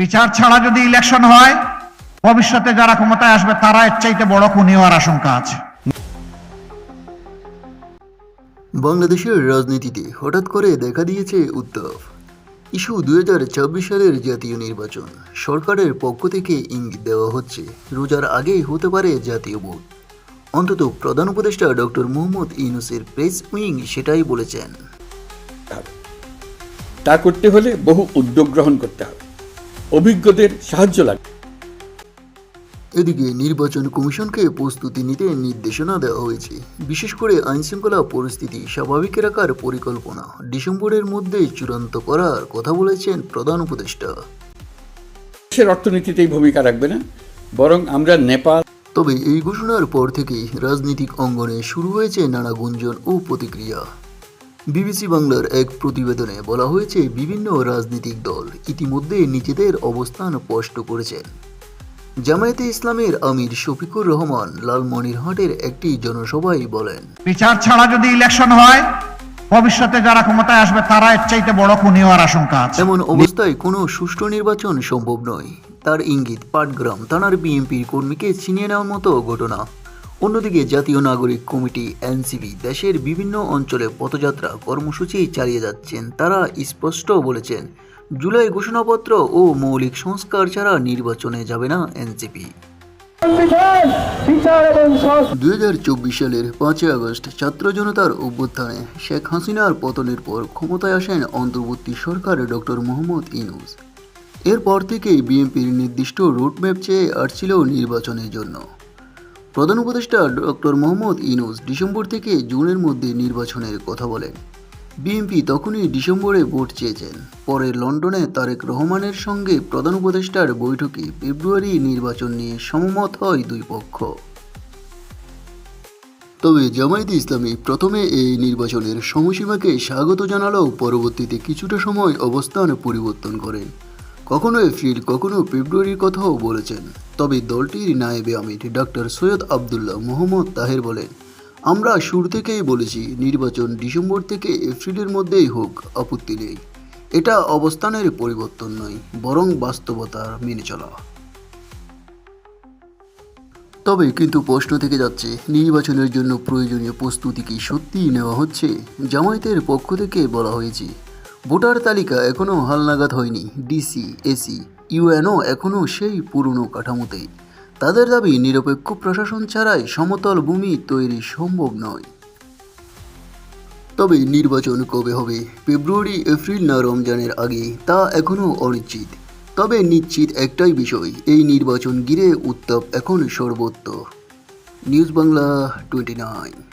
বিচার ছাড়া যদি ইলেকশন হয় ভবিষ্যতে যারা ক্ষমতায় আসবে তারা এর চাইতে বড় খুনি হওয়ার আশঙ্কা আছে। বাংলাদেশের রাজনীতিতে হঠাৎ করে দেখা দিয়েছে উত্তাপ। ইস্যু দুই হাজার চব্বিশ সালের জাতীয় নির্বাচন সরকারের পক্ষ থেকে ইঙ্গিত দেওয়া হচ্ছে রোজার আগেই হতে পারে জাতীয় ভোট। অন্তত প্রধান উপদেষ্টা ডক্টর মোহাম্মদ ইউনুসের প্রেস উইং সেটাই বলেছেন। তা করতে হলে বহু উদ্যোগ গ্রহণ করতে হবে। অভিজ্ঞদের সাহায্য লাগবে এদিকে নির্বাচন কমিশনকে প্রস্তুতি নিতে নির্দেশনা দেওয়া হয়েছে। বিশেষ করে আইনশৃঙ্খলা পরিস্থিতি স্বাভাবিক রাখার পরিকল্পনা। ডিসেম্বরের মধ্যে চূড়ান্ত করার কথা বলেছেন প্রধান উপদেষ্টা। দেশের অর্থনীতিতেই ভূমিকা রাখবে না বরং আমরা নেপাল তবে এই ঘোষণার পর থেকেই রাজনৈতিক অঙ্গনে শুরু হয়েছে নানা গুঞ্জন ও প্রতিক্রিয়া। বিবিসি বাংলার এক প্রতিবেদনে বলা হয়েছে বিভিন্ন রাজনৈতিক দল ইতিমধ্যে নিজেদের অবস্থান স্পষ্ট করেছেন জামায়াতে ইসলামের আমির শফিকুর রহমান লালমনিরহাটের একটি জনসভায় বলেন বিচার ছাড়া যদি ইলেকশন হয় ভবিষ্যতে যারা ক্ষমতায় আসবে তারা এর চাইতে বড় খুনি হওয়ার আশঙ্কা আছে। এমন অবস্থায় কোনো সুষ্ঠু নির্বাচন সম্ভব নয়। তার ইঙ্গিত পাটগ্রাম থানার বিএনপির কর্মীকে ছিনিয়ে নেওয়ার মতো ঘটনা। অন্যদিকে জাতীয় নাগরিক কমিটি এনসিবি দেশের বিভিন্ন অঞ্চলে পথযাত্রা কর্মসূচি চালিয়ে যাচ্ছেন। তারা স্পষ্ট বলেছেন, জুলাই ঘোষণাপত্র ও মৌলিক সংস্কার ছাড়া নির্বাচনে যাবে না এনসিপি। দুই হাজার চব্বিশ সালের পাঁচই আগস্ট ছাত্র জনতার অভ্যুত্থানে শেখ হাসিনার পতনের পর ক্ষমতায় আসেন অন্তর্বর্তী সরকার ডক্টর মোহাম্মদ ইনুস এরপর থেকেই বিএনপির নির্দিষ্ট রুটম্যাপ চেয়ে আসছিল নির্বাচনের জন্য। প্রধান উপদেষ্টা ডক্টর মোহাম্মদ ইনুস ডিসেম্বর থেকে জুনের মধ্যে নির্বাচনের কথা বলেন। বিএনপি তখনই ডিসেম্বরে ভোট চেয়েছেন। পরে লন্ডনে তারেক রহমানের সঙ্গে প্রধান উপদেষ্টার বৈঠকে ফেব্রুয়ারি নির্বাচন নিয়ে সমমত হয় দুই পক্ষ। তবে জামায়াতে ইসলামী প্রথমে এই নির্বাচনের সময়সীমাকে স্বাগত জানালেও পরবর্তীতে কিছুটা সময় অবস্থান পরিবর্তন করেন কখনো এপ্রিল কখনো ফেব্রুয়ারির কথাও বলেছেন। তবে দলটির নায়েবে আমির ডক্টর সৈয়দ আবদুল্লাহ মোহাম্মদ তাহের বলেন, আমরা শুরু থেকেই বলেছি, নির্বাচন ডিসেম্বর থেকে এপ্রিলের মধ্যেই হোক, আপত্তি নেই। এটা অবস্থানের পরিবর্তন নয়, বরং বাস্তবতা মেনে চলা। তবে কিন্তু প্রশ্ন থেকে যাচ্ছে, নির্বাচনের জন্য প্রয়োজনীয় প্রস্তুতি কি সত্যিই নেওয়া হচ্ছে? জামায়াতের পক্ষ থেকে বলা হয়েছে ভোটার তালিকা এখনও হালনাগাদ হয়নি। ডিসি এসি ইউএনও এখনও সেই পুরনো কাঠামোতেই তাদের দাবি, নিরপেক্ষ প্রশাসন ছাড়াই সমতল ভূমি তৈরি সম্ভব নয়। তবে নির্বাচন কবে হবে? ফেব্রুয়ারি, এপ্রিল না রমজানের আগে, তা এখনও অনিশ্চিত। তবে নিশ্চিত একটাই বিষয়, এই নির্বাচন ঘিরে উত্তাপ এখন সর্বত্র নিউজ বাংলা টোয়েন্টি নাইন।